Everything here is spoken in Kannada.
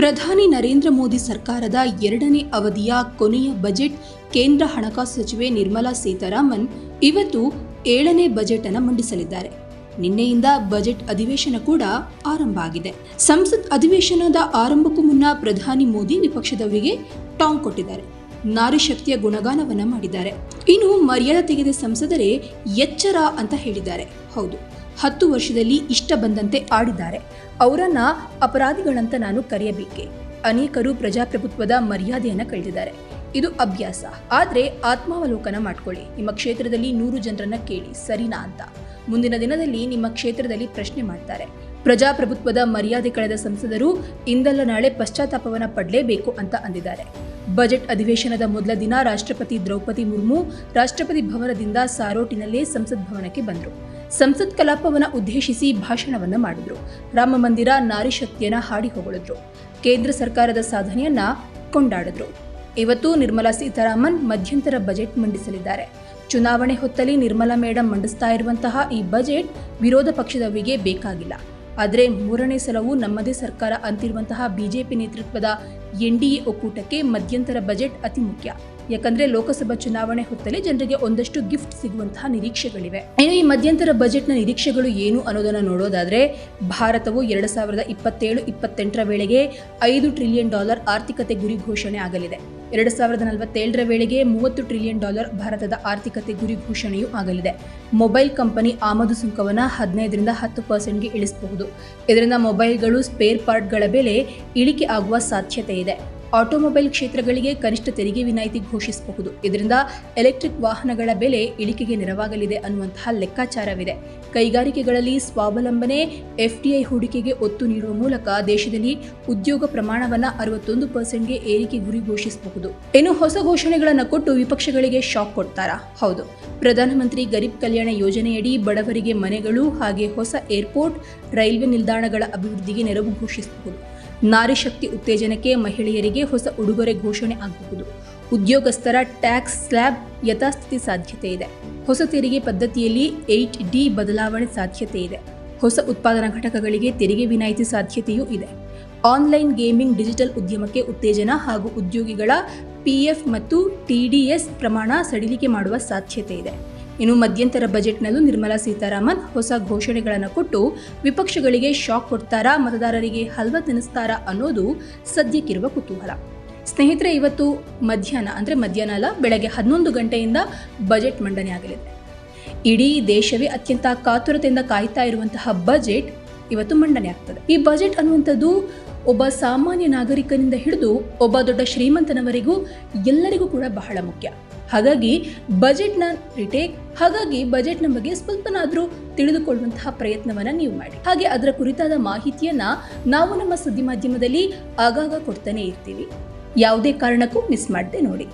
ಪ್ರಧಾನಿ ನರೇಂದ್ರ ಮೋದಿ ಸರ್ಕಾರದ ಎರಡನೇ ಅವಧಿಯ ಕೊನೆಯ ಬಜೆಟ್ ಕೇಂದ್ರ ಹಣಕಾಸು ಸಚಿವೆ ನಿರ್ಮಲಾ ಸೀತಾರಾಮನ್ ಇವತ್ತು ಏಳನೇ ಬಜೆಟ್ ಅನ್ನು ಮಂಡಿಸಲಿದ್ದಾರೆ. ನಿನ್ನೆಯಿಂದ ಬಜೆಟ್ ಅಧಿವೇಶನ ಕೂಡ ಆರಂಭ ಆಗಿದೆ. ಸಂಸತ್ ಅಧಿವೇಶನದ ಆರಂಭಕ್ಕೂ ಮುನ್ನ ಪ್ರಧಾನಿ ಮೋದಿ ವಿಪಕ್ಷದವರಿಗೆ ಟಾಂಗ್ ಕೊಟ್ಟಿದ್ದಾರೆ. ನಾರಿ ಶಕ್ತಿಯ ಗುಣಗಾನವನ್ನ ಮಾಡಿದ್ದಾರೆ. ಇನ್ನು ಮರ್ಯಾದೆ ತೆಗೆದ ಸಂಸದರೇ ಎಚ್ಚರ ಅಂತ ಹೇಳಿದ್ದಾರೆ. ಹೌದು. ಹತ್ತು ವರ್ಷದಲ್ಲಿ ಇಷ್ಟ ಬಂದಂತೆ ಆಡಿದ್ದಾರೆ. ಅವರನ್ನ ಅಪರಾಧಿಗಳಂತ ನಾನು ಕರೆಯಬೇಕೆ? ಅನೇಕರು ಪ್ರಜಾಪ್ರಭುತ್ವದ ಮರ್ಯಾದೆಯನ್ನ ಕಳೆದಿದ್ದಾರೆ. ಇದು ಅಭ್ಯಾಸ. ಆದರೆ ಆತ್ಮಾವಲೋಕನ ಮಾಡ್ಕೊಳ್ಳಿ. ನಿಮ್ಮ ಕ್ಷೇತ್ರದಲ್ಲಿ ನೂರು ಜನರನ್ನ ಕೇಳಿ, ಸರಿನಾ ಅಂತ. ಮುಂದಿನ ದಿನದಲ್ಲಿ ನಿಮ್ಮ ಕ್ಷೇತ್ರದಲ್ಲಿ ಪ್ರಶ್ನೆ ಮಾಡ್ತಾರೆ. ಪ್ರಜಾಪ್ರಭುತ್ವದ ಮರ್ಯಾದೆ ಕಳೆದ ಸಂಸದರು ಇಂದಲ್ಲ ನಾಳೆ ಪಶ್ಚಾತ್ತಾಪವನ್ನ ಪಡಲೇಬೇಕು ಅಂತ ಅಂದಿದ್ದಾರೆ. ಬಜೆಟ್ ಅಧಿವೇಶನದ ಮೊದಲ ದಿನ ರಾಷ್ಟ್ರಪತಿ ದ್ರೌಪದಿ ಮುರ್ಮು ರಾಷ್ಟ್ರಪತಿ ಭವನದಿಂದ ಸಾರೋಟಿನಲ್ಲೇ ಸಂಸತ್ ಭವನಕ್ಕೆ ಬಂದರು. ಸಂಸತ್ ಕಲಾಪವನ್ನು ಉದ್ದೇಶಿಸಿ ಭಾಷಣವನ್ನ ಮಾಡಿದ್ರು. ರಾಮ ಮಂದಿರ, ನಾರಿ ಶಕ್ತಿಯನ್ನ ಹಾಡಿ ಹೊಗಳಿದ್ರು ಕೇಂದ್ರ ಸರ್ಕಾರದ ಸಾಧನೆಯನ್ನ ಕೊಂಡಾಡಿದ್ರು. ಇವತ್ತು ನಿರ್ಮಲಾ ಸೀತಾರಾಮನ್ ಮಧ್ಯಂತರ ಬಜೆಟ್ ಮಂಡಿಸಲಿದ್ದಾರೆ. ಚುನಾವಣೆ ಹೊತ್ತಲ್ಲಿ ನಿರ್ಮಲಾ ಮೇಡಂ ಮಂಡಿಸ್ತಾ ಇರುವಂತಹ ಈ ಬಜೆಟ್ ವಿರೋಧ ಪಕ್ಷದವರಿಗೆ ಬೇಕಾಗಿಲ್ಲ. ಆದರೆ ಮೂರನೇ ಸಲವೂ ನಮ್ಮದೇ ಸರ್ಕಾರ ಅಂತಿರುವಂತಹ ಬಿಜೆಪಿ ನೇತೃತ್ವದ ಎನ್ಡಿಎ ಒಕ್ಕೂಟಕ್ಕೆ ಮಧ್ಯಂತರ ಬಜೆಟ್ ಅತಿ ಮುಖ್ಯ. ಯಾಕಂದ್ರೆ ಲೋಕಸಭಾ ಚುನಾವಣೆ ಹೊತ್ತಲ್ಲಿ ಜನರಿಗೆ ಒಂದಷ್ಟು ಗಿಫ್ಟ್ ಸಿಗುವಂತಹ ನಿರೀಕ್ಷೆಗಳಿವೆ. ಇನ್ನು ಈ ಮಧ್ಯಂತರ ಬಜೆಟ್ನ ನಿರೀಕ್ಷೆಗಳು ಏನು ಅನ್ನೋದನ್ನ ನೋಡೋದಾದ್ರೆ, ಭಾರತವು ಎರಡು ಸಾವಿರದ ಇಪ್ಪತ್ತೇಳು, ಇಪ್ಪತ್ತೆಂಟರ ವೇಳೆಗೆ ಐದು ಟ್ರಿಲಿಯನ್ ಡಾಲರ್ ಆರ್ಥಿಕತೆ ಗುರಿ ಘೋಷಣೆ ಆಗಲಿದೆ. ಎರಡು ಸಾವಿರದ ನಲವತ್ತೇಳರ ವೇಳೆಗೆ ಮೂವತ್ತು ಟ್ರಿಲಿಯನ್ ಡಾಲರ್ ಭಾರತದ ಆರ್ಥಿಕತೆ ಗುರಿ ಘೋಷಣೆಯೂ ಆಗಲಿದೆ. ಮೊಬೈಲ್ ಕಂಪನಿ ಆಮದು ಸುಂಕವನ್ನು ಹದಿನೈದರಿಂದ ಹತ್ತು ಪರ್ಸೆಂಟ್ಗೆ ಇಳಿಸಬಹುದು. ಇದರಿಂದ ಮೊಬೈಲ್ಗಳು, ಸ್ಪೇರ್ ಪಾರ್ಟ್ಗಳ ಬೆಲೆ ಇಳಿಕೆ ಆಗುವ ಸಾಧ್ಯತೆ ಇದೆ. ಆಟೋಮೊಬೈಲ್ ಕ್ಷೇತ್ರಗಳಿಗೆ ಕನಿಷ್ಠ ತೆರಿಗೆ ವಿನಾಯಿತಿ ಘೋಷಿಸಬಹುದು. ಇದರಿಂದ ಎಲೆಕ್ಟ್ರಿಕ್ ವಾಹನಗಳ ಬೆಲೆ ಇಳಿಕೆಗೆ ನೆರವಾಗಲಿದೆ ಅನ್ನುವಂತಹ ಲೆಕ್ಕಾಚಾರವಿದೆ. ಕೈಗಾರಿಕೆಗಳಲ್ಲಿ ಸ್ವಾವಲಂಬನೆ, ಎಫ್ಡಿಐ ಹೂಡಿಕೆಗೆ ಒತ್ತು ನೀಡುವ ಮೂಲಕ ದೇಶದಲ್ಲಿ ಉದ್ಯೋಗ ಪ್ರಮಾಣವನ್ನು ಅರವತ್ತೊಂದು ಪರ್ಸೆಂಟ್ಗೆ ಏರಿಕೆ ಗುರಿ ಘೋಷಿಸಬಹುದು. ಇನ್ನು ಹೊಸ ಘೋಷಣೆಗಳನ್ನು ಕೊಟ್ಟು ವಿಪಕ್ಷಗಳಿಗೆ ಶಾಕ್ ಕೊಡ್ತಾರಾ? ಹೌದು. ಪ್ರಧಾನಮಂತ್ರಿ ಗರೀಬ್ ಕಲ್ಯಾಣ ಯೋಜನೆಯಡಿ ಬಡವರಿಗೆ ಮನೆಗಳು ಹಾಗೆ ಹೊಸ ಏರ್ಪೋರ್ಟ್, ರೈಲ್ವೆ ನಿಲ್ದಾಣಗಳ ಅಭಿವೃದ್ಧಿಗೆ ನೆರವು ಘೋಷಿಸಬಹುದು. ನಾರಿ ಶಕ್ತಿ ಉತ್ತೇಜನಕ್ಕೆ ಮಹಿಳೆಯರಿಗೆ ಹೊಸ ಉಡುಗೊರೆ ಘೋಷಣೆ ಆಗಬಹುದು. ಉದ್ಯೋಗಸ್ಥರ ಟ್ಯಾಕ್ಸ್ ಸ್ಲ್ಯಾಬ್ ಯಥಾಸ್ಥಿತಿ ಸಾಧ್ಯತೆ ಇದೆ. ಹೊಸ ತೆರಿಗೆ ಪದ್ಧತಿಯಲ್ಲಿ ಏಟ್ ಡಿ ಬದಲಾವಣೆ ಸಾಧ್ಯತೆ ಇದೆ. ಹೊಸ ಉತ್ಪಾದನಾ ಘಟಕಗಳಿಗೆ ತೆರಿಗೆ ವಿನಾಯಿತಿ ಸಾಧ್ಯತೆಯೂ ಇದೆ. ಆನ್ಲೈನ್ ಗೇಮಿಂಗ್ ಡಿಜಿಟಲ್ ಉದ್ಯಮಕ್ಕೆ ಉತ್ತೇಜನ ಹಾಗೂ ಉದ್ಯೋಗಿಗಳ ಪಿಎಫ್ ಮತ್ತು ಟಿಡಿಎಸ್ ಪ್ರಮಾಣ ಸಡಿಲಿಕೆ ಮಾಡುವ ಸಾಧ್ಯತೆ ಇದೆ. ಇನ್ನು ಮಧ್ಯಂತರ ಬಜೆಟ್ನಲ್ಲೂ ನಿರ್ಮಲಾ ಸೀತಾರಾಮನ್ ಹೊಸ ಘೋಷಣೆಗಳನ್ನು ಕೊಟ್ಟು ವಿಪಕ್ಷಗಳಿಗೆ ಶಾಕ್ ಕೊಡ್ತಾರಾ, ಮತದಾರರಿಗೆ ಹಲ್ವ ತಿನ್ನಿಸ್ತಾರಾ ಅನ್ನೋದು ಸದ್ಯಕ್ಕಿರುವ ಕುತೂಹಲ. ಸ್ನೇಹಿತರೆ, ಇವತ್ತು ಮಧ್ಯಾಹ್ನ, ಅಂದರೆ ಮಧ್ಯಾಹ್ನ ಅಲ್ಲ, ಬೆಳಗ್ಗೆ ಹನ್ನೊಂದು ಗಂಟೆಯಿಂದ ಬಜೆಟ್ ಮಂಡನೆ ಆಗಲಿದೆ. ಇಡೀ ದೇಶವೇ ಅತ್ಯಂತ ಕಾತುರತೆಯಿಂದ ಕಾಯ್ತಾ ಇರುವಂತಹ ಬಜೆಟ್ ಇವತ್ತು ಮಂಡನೆ ಆಗ್ತದೆ. ಈ ಬಜೆಟ್ ಅನ್ನುವಂಥದ್ದು ಒಬ್ಬ ಸಾಮಾನ್ಯ ನಾಗರಿಕನಿಂದ ಹಿಡಿದು ಒಬ್ಬ ದೊಡ್ಡ ಶ್ರೀಮಂತನವರೆಗೂ ಎಲ್ಲರಿಗೂ ಕೂಡ ಬಹಳ ಮುಖ್ಯ. ಹಾಗಾಗಿ ಬಜೆಟ್ನ ರಿಟೇಕ್ ಹಾಗಾಗಿ ಬಜೆಟ್ನ ಬಗ್ಗೆ ಸ್ವಲ್ಪನಾದರೂ ತಿಳಿದುಕೊಳ್ಳುವಂತಹ ಪ್ರಯತ್ನವನ್ನು ನೀವು ಮಾಡಿ. ಹಾಗೆ ಅದರ ಕುರಿತಾದ ಮಾಹಿತಿಯನ್ನು ನಾವು ನಮ್ಮ ಸುದ್ದಿ ಮಾಧ್ಯಮದಲ್ಲಿ ಆಗಾಗ ಕೊಡ್ತಾನೆ ಇರ್ತೀವಿ. ಯಾವುದೇ ಕಾರಣಕ್ಕೂ ಮಿಸ್ ಮಾಡದೆ ನೋಡಿ.